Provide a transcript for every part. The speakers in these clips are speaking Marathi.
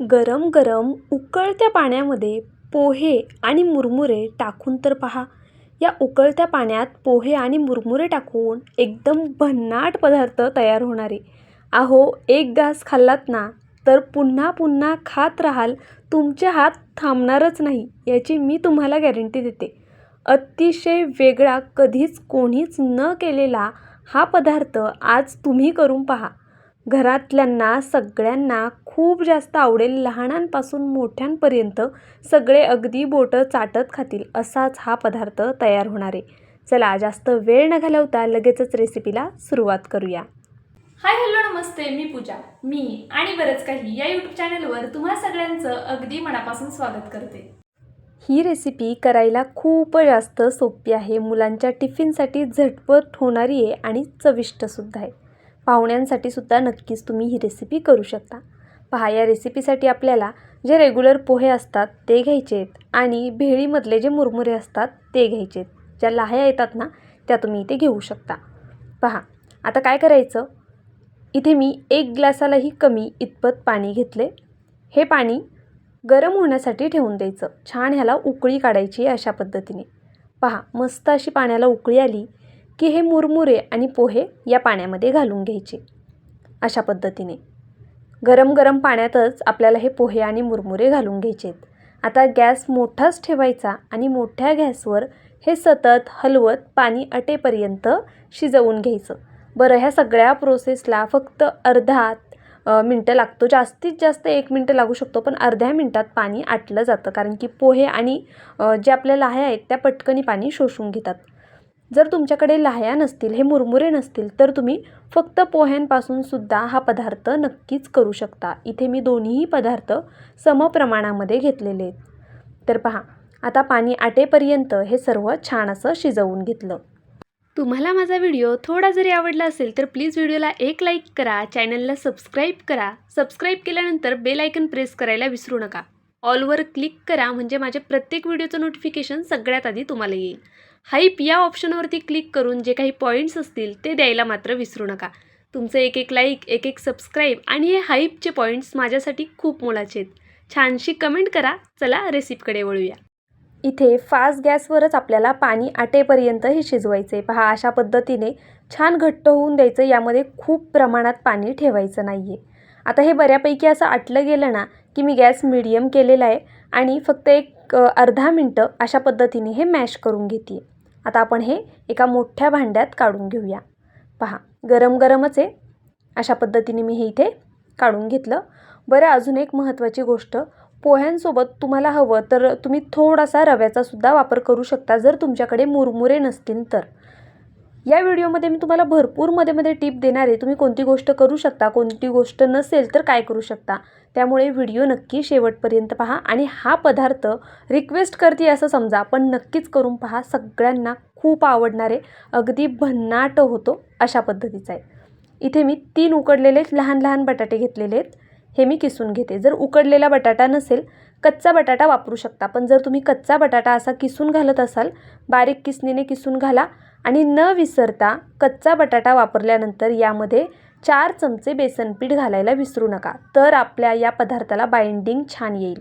गरम गरम उकळत्या पाण्यामध्ये पोहे आणि मुरमुरे टाकून तर पहा. या उकळत्या पाण्यात पोहे आणि मुरमुरे टाकून एकदम भन्नाट पदार्थ तयार होणार. आहे अहो एक घास खाल्लात ना तर पुन्हा पुन्हा खात राहाल. तुमचे हात थांबणारच नाही याची मी तुम्हाला गॅरंटी देते. अतिशय वेगळा कधीच कोणीच न केलेला हा पदार्थ आज तुम्ही करून पहा. घरातल्यांना सगळ्यांना खूप जास्त आवडेल लहानांपासून मोठ्यांपर्यंत सगळे अगदी बोटं चाटत खातील असाच हा पदार्थ तयार होणार आहे. चला जास्त वेळ न घालवता लगेचच रेसिपीला सुरुवात करूया. हाय हॅलो नमस्ते मी पूजा. मी आणि बरंच काही या यूट्यूब चॅनलवर तुम्हा सगळ्यांचं अगदी मनापासून स्वागत करते. ही रेसिपी करायला खूप जास्त सोपी आहे. मुलांच्या टिफिनसाठी झटपट होणारी आहे आणि चविष्टसुद्धा आहे. पाहुण्यांसाठी सुद्धा नक्कीच तुम्ही ही रेसिपी करू शकता. पहा या रेसिपीसाठी आपल्याला जे रेग्युलर पोहे असतात ते घ्यायचे आहेत आणि भेळीमधले जे मुरमुरे असतात ते घ्यायचे आहेत. ज्या लाह्या येतात ना त्या तुम्ही इथे घेऊ शकता. पहा आता काय करायचं? इथे मी एक ग्लासालाही कमी इतपत पाणी घेतले. हे पाणी गरम होण्यासाठी ठेवून द्यायचं. छान ह्याला उकळी काढायची अशा पद्धतीने. पहा मस्त अशी पाण्याला उकळी आली. की हे मुरमुरे आणि पोहे या पाण्यामध्ये घालून घ्यायचे. अशा पद्धतीने. गरम गरम पाण्यातच आपल्याला हे पोहे आणि मुरमुरे घालून घ्यायचे आहेत. आता गॅस मोठाच ठेवायचा आणि मोठ्या गॅसवर हे सतत हलवत पाणी अटेपर्यंत शिजवून घ्यायचं. बरं ह्या सगळ्या प्रोसेसला फक्त अर्धा मिनटं लागतो. जास्तीत जास्त एक मिनटं लागू शकतो पण अर्ध्या मिनटात पाणी आटलं जातं. कारण की पोहे आणि जे आपल्या लाह्या आहेत त्या पटकनी पाणी शोषून घेतात. जर तुमच्याकडे लाह्या नसतील हे मुरमुरे नसतील तर तुम्ही फक्त पोह्यांपासून सुद्धा हा पदार्थ नक्कीच करू शकता. इथे मी दोन्हीही पदार्थ समप्रमाणामध्ये घेतलेले आहेत. तर पहा आता पाणी आटेपर्यंत हे सर्व छान असं शिजवून घेतलं. तुम्हाला माझा व्हिडिओ थोडा जरी आवडला असेल तर प्लीज व्हिडिओला एक लाईक करा चॅनलला सबस्क्राईब करा. सबस्क्राईब केल्यानंतर बेल आयकन प्रेस करायला विसरू नका. ऑलवर क्लिक करा म्हणजे माझ्या प्रत्येक व्हिडिओचं नोटिफिकेशन सगळ्यात आधी तुम्हाला येईल. हाईप या ऑप्शनवरती क्लिक करून जे काही पॉईंट्स असतील ते द्यायला मात्र विसरू नका. तुमचं एक एक लाईक एक एक सबस्क्राईब आणि हे हाईपचे पॉईंट्स माझ्यासाठी खूप मोलाचे आहेत. छानशी कमेंट करा. चला रेसिपीकडे वळूया. इथे फास्ट गॅसवरच आपल्याला पाणी आटेपर्यंत हे शिजवायचे पहा अशा पद्धतीने छान घट्ट होऊन द्यायचं. यामध्ये खूप प्रमाणात पाणी ठेवायचं नाही आहे आता हे बऱ्यापैकी असं आटलं गेलं ना की मी गॅस मिडियम केलेला आहे आणि फक्त एक अर्धा मिनटं अशा पद्धतीने हे मॅश करून घेते आता आपण हे एका मोठ्या भांड्यात काढून घेऊया. पहा गरम गरमच आहे. अशा पद्धतीने मी हे इथे काढून घेतलं. बरं अजून एक महत्त्वाची गोष्ट. पोह्यांसोबत तुम्हाला हवं तर तुम्ही थोडासा रव्याचासुद्धा वापर करू शकता जर तुमच्याकडे मुरमुरे नसतील तर. या व्हिडिओमध्ये मी तुम्हाला भरपूरमध्ये मध्ये टिप देणार आहे. तुम्ही कोणती गोष्ट करू शकता कोणती गोष्ट नसेल तर काय करू शकता. त्यामुळे व्हिडिओ नक्की शेवटपर्यंत पहा आणि हा पदार्थ रिक्वेस्ट करते असं समजा पण नक्कीच करून पहा. सगळ्यांना खूप आवडणारे अगदी भन्नाट होतो अशा पद्धतीचा आहे. इथे मी तीन उकडलेले लहान लहान बटाटे घेतलेले आहेत. हे मी किसून घेते. जर उकडलेला बटाटा नसेल कच्चा बटाटा वापरू शकता. पण जर तुम्ही कच्चा बटाटा असा किसून घालत असाल बारीक किसणीने किसून घाला आणि न विसरता कच्चा बटाटा वापरल्यानंतर यामध्ये चार चमचे बेसन पीठ घालायला विसरू नका. तर आपल्या या पदार्थाला बाइंडिंग छान येईल.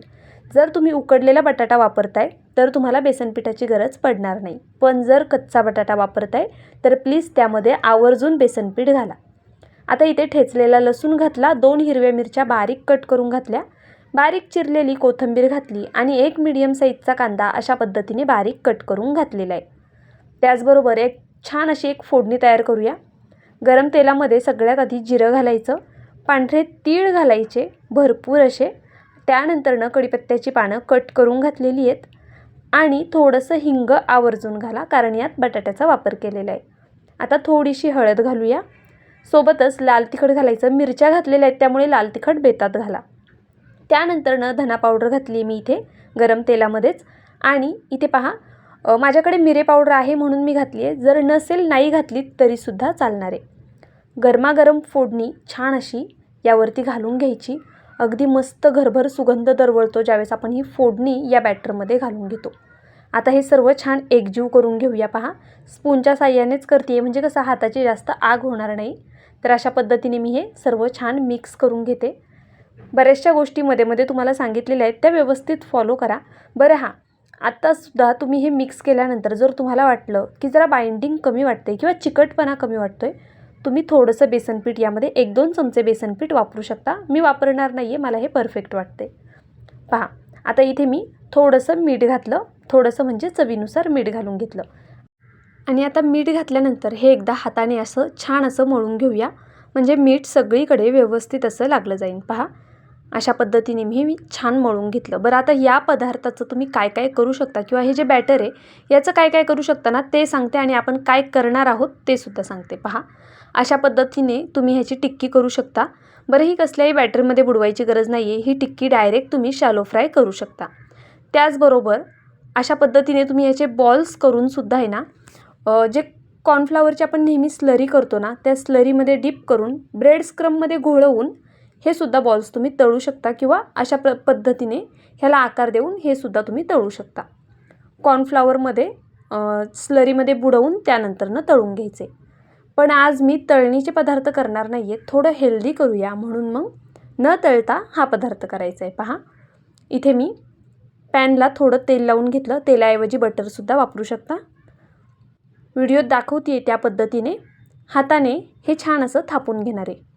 जर तुम्ही उकडलेला बटाटा वापरताय तर तुम्हाला बेसनपिठाची गरज पडणार नाही. पण जर कच्चा बटाटा वापरताय तर प्लीज त्यामध्ये आवर्जून बेसनपीठ घाला. आता इथे ठेचलेला लसूण घातला दोन हिरव्या मिरच्या बारीक कट करून घातल्या. बारीक चिरलेली कोथिंबीर घातली आणि एक मीडियम साईजचा कांदा अशा पद्धतीने बारीक कट करून घातलेला आहे. त्याचबरोबर एक छान अशी एक फोडणी तयार करूया. गरम तेलामध्ये सगळ्यात आधी जिरं घालायचं पांढरे तीळ घालायचे भरपूर असे. त्यानंतरनं कढीपत्त्याची पानं कट करून घातलेली आहेत. आणि थोडंसं हिंग आवर्जून घाला कारण यात बटाट्याचा वापर केलेला आहे. आता थोडीशी हळद घालूया. सोबतच लाल तिखट घालायचं. मिरच्या घातलेल्या आहेत त्यामुळे लाल तिखट बेतात घाला. त्यानंतरनं धना पावडर घातली मी इथे गरम तेलामध्येच. आणि इथे पहा माझ्याकडे मिरे पावडर आहे म्हणून मी घातली आहे. जर नसेल नाही घातली तरीसुद्धा चालणार आहे. गरमागरम फोडणी छान अशी यावरती घालून घ्यायची. अगदी मस्त घरभर सुगंध दरवळतो ज्यावेळेस आपण ही फोडणी या बॅटरमध्ये घालून घेतो. आता हे सर्व छान एकजीव करून घेऊया पहा. स्पूनच्या साह्यानेच करते म्हणजे कसं हाताची जास्त आग होणार नाही. तर अशा पद्धतीने मी हे सर्व छान मिक्स करून घेते. बऱ्याचशा गोष्टी मध्ये मध्ये तुम्हाला सांगितलेल्या आहेत त्या व्यवस्थित फॉलो करा. बरं हां आत्तासुद्धा तुम्ही हे मिक्स केल्यानंतर जर तुम्हाला वाटलं की जरा बाइंडिंग कमी वाटते किंवा चिकटपणा कमी वाटतो आहे तुम्ही थोडंसं बेसनपीठ यामध्ये एक दोन चमचे बेसनपीठ वापरू शकता. मी वापरणार नाही आहे मला हे परफेक्ट वाटते पहा आता इथे मी थोडंसं मीठ घातलं. थोडंसं म्हणजे चवीनुसार मीठ घालून घेतलं. आणि आता मीठ घातल्यानंतर हे एकदा हाताने असं छान असं मळून घेऊया. म्हणजे मीठ सगळीकडे व्यवस्थित असं लागलं जाईल. पहा अशा पद्धतीने मी छान मळून घेतलं. बरं आता या पदार्थाचं तुम्ही काय काय करू शकता किंवा हे जे बॅटर आहे याचं काय काय करू शकता ना ते सांगते आणि आपण काय करणार आहोत ते सुद्धा सांगते. पहा अशा पद्धतीने तुम्ही ह्याची टिक्की करू शकता. बरं ही कसल्याही बॅटरमध्ये बुडवायची गरज नाही आहे ही टिक्की डायरेक्ट तुम्ही शॅलो फ्राय करू शकता. त्याचबरोबर अशा पद्धतीने तुम्ही ह्याचे बॉल्स करूनसुद्धा आहे ना जे कॉर्नफ्लावरची आपण नेहमी स्लरी करतो ना त्या स्लरीमध्ये डिप करून ब्रेड स्क्रममध्ये घोळवून हे सुद्धा बॉल्स तुम्ही तळू शकता किंवा अशा प पद्धतीने ह्याला आकार देऊन हे सुद्धा तुम्ही तळू शकता. कॉर्नफ्लावरमध्ये स्लरीमध्ये बुडवून त्यानंतरनं तळून घ्यायचे. पण आज मी तळणीचे पदार्थ करणार नाही आहेत थोडं हेल्दी करूया म्हणून मग न तळता हा पदार्थ करायचा आहे पहा इथे मी पॅनला थोडं तेल लावून घेतलं. तेलाऐवजी बटरसुद्धा वापरू शकता. व्हिडिओत दाखवते त्या पद्धतीने. हाताने हे छान असं थापून घेणार. आहे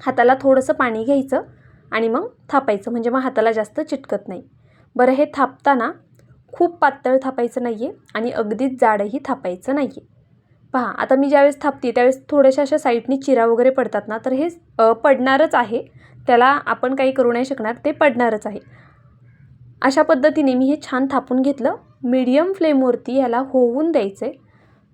हाताला थोडंसं पाणी घ्यायचं आणि मग थापायचं म्हणजे मग हाताला जास्त चिटकत नाही. बरं हे थापताना खूप पातळ थापायचं नाही आहे आणि अगदीच जाडही थापायचं नाही आहे पहा आता मी ज्यावेळेस थापते त्यावेळेस थोड्याशा अशा साईडनी चिरा वगैरे पडतात ना तर हे पडणारच आहे. त्याला आपण काही करू नाही शकणार ते पडणारच आहे. अशा पद्धतीने मी हे छान थापून घेतलं. मीडियम फ्लेमवरती ह्याला होऊन द्यायचे.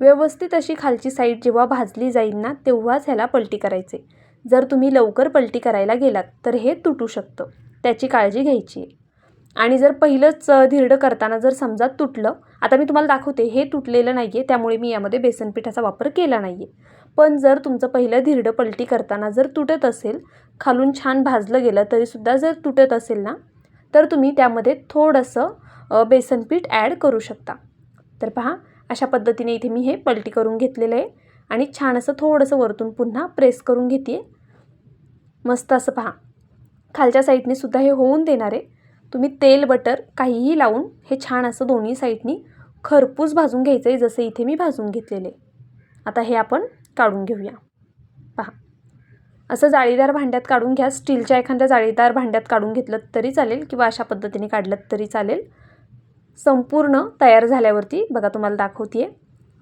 व्यवस्थित अशी खालची साईड जेव्हा भाजली जाईल ना तेव्हाच ह्याला पलटी करायचे. जर तुम्ही लवकर पलटी करायला गेलात तर हे तुटू शकतं. त्याची काळजी घ्यायची आहे. आणि जर पहिलंच धिरडं करताना जर समजा तुटलं आता मी तुम्हाला दाखवते हे तुटलेलं नाही आहे त्यामुळे मी यामध्ये बेसन पिठाचा वापर केला नाही आहे पण जर तुमचं पहिलं धिरडं पलटी करताना जर तुटत असेल खालून छान भाजलं गेलं तरीसुद्धा जर तुटत असेल ना तर तुम्ही त्यामध्ये थोडंसं बेसनपीठ बेसन पीठ ॲड करू शकता. तर पहा अशा पद्धतीने इथे मी हे पलटी करून घेतलेलं आहे. आणि छान असं थोडंसं वरतून पुन्हा प्रेस करून घेते मस्त असं पहा. खालच्या साईडने सुद्धा हे होऊन देणार आहे. तुम्ही तेल बटर काहीही लावून हे छान असं दोन्ही साईडनी खरपूस भाजून घ्यायचं आहे जसं इथे मी भाजून घेतलेले आता हे आपण काढून घेऊया. पहा. असं जाळीदार भांड्यात काढून घ्या. स्टीलच्या एखाद्या जाळीदार भांड्यात काढून घेतलं तरी चालेल किंवा अशा पद्धतीने काढलं तरी चालेल. संपूर्ण तयार झाल्यावरती बघा तुम्हाला दाखवते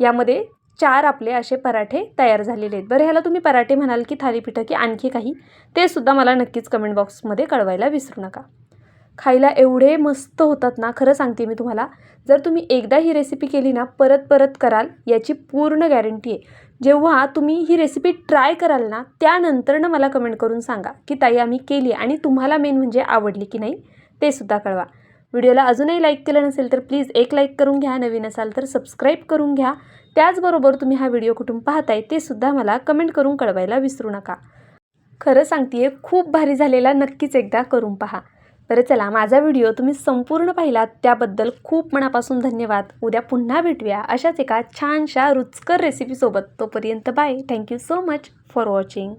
यामध्ये चार आपले असे पराठे तयार झालेले आहेत. बरं ह्याला तुम्ही पराठे म्हणाल की थालीपीठं की आणखी काही ते सुद्धा मला नक्कीच कमेंट बॉक्समध्ये कळवायला विसरू नका. खायला एवढे मस्त होतात ना खरं सांगते मी तुम्हाला जर तुम्ही एकदा ही रेसिपी केली ना परत परत कराल याची पूर्ण गॅरंटी आहे. जेव्हा तुम्ही ही रेसिपी ट्राय कराल ना त्यानंतरनं मला कमेंट करून सांगा की ताई आम्ही केली आणि तुम्हाला मेन म्हणजे आवडली की नाही ते सुद्धा कळवा. व्हिडिओला अजूनही लाईक केलं नसेल तर प्लीज एक लाईक करून घ्या नवीन असाल तर सबस्क्राईब करून घ्या. त्याचबरोबर तुम्ही हा व्हिडिओ कुठून पाहताय ते सुद्धा मला कमेंट करून कळवायला विसरू नका. खरं सांगते खूप भारी झालेला नक्कीच एकदा करून पहा. बरं चला माझा व्हिडिओ तुम्ही संपूर्ण पाहिलात त्याबद्दल खूप मनापासून धन्यवाद. उद्या पुन्हा भेटूया अशाच एका छानशा रुचकर रेसिपीसोबत तोपर्यंत bye thank you so much for watching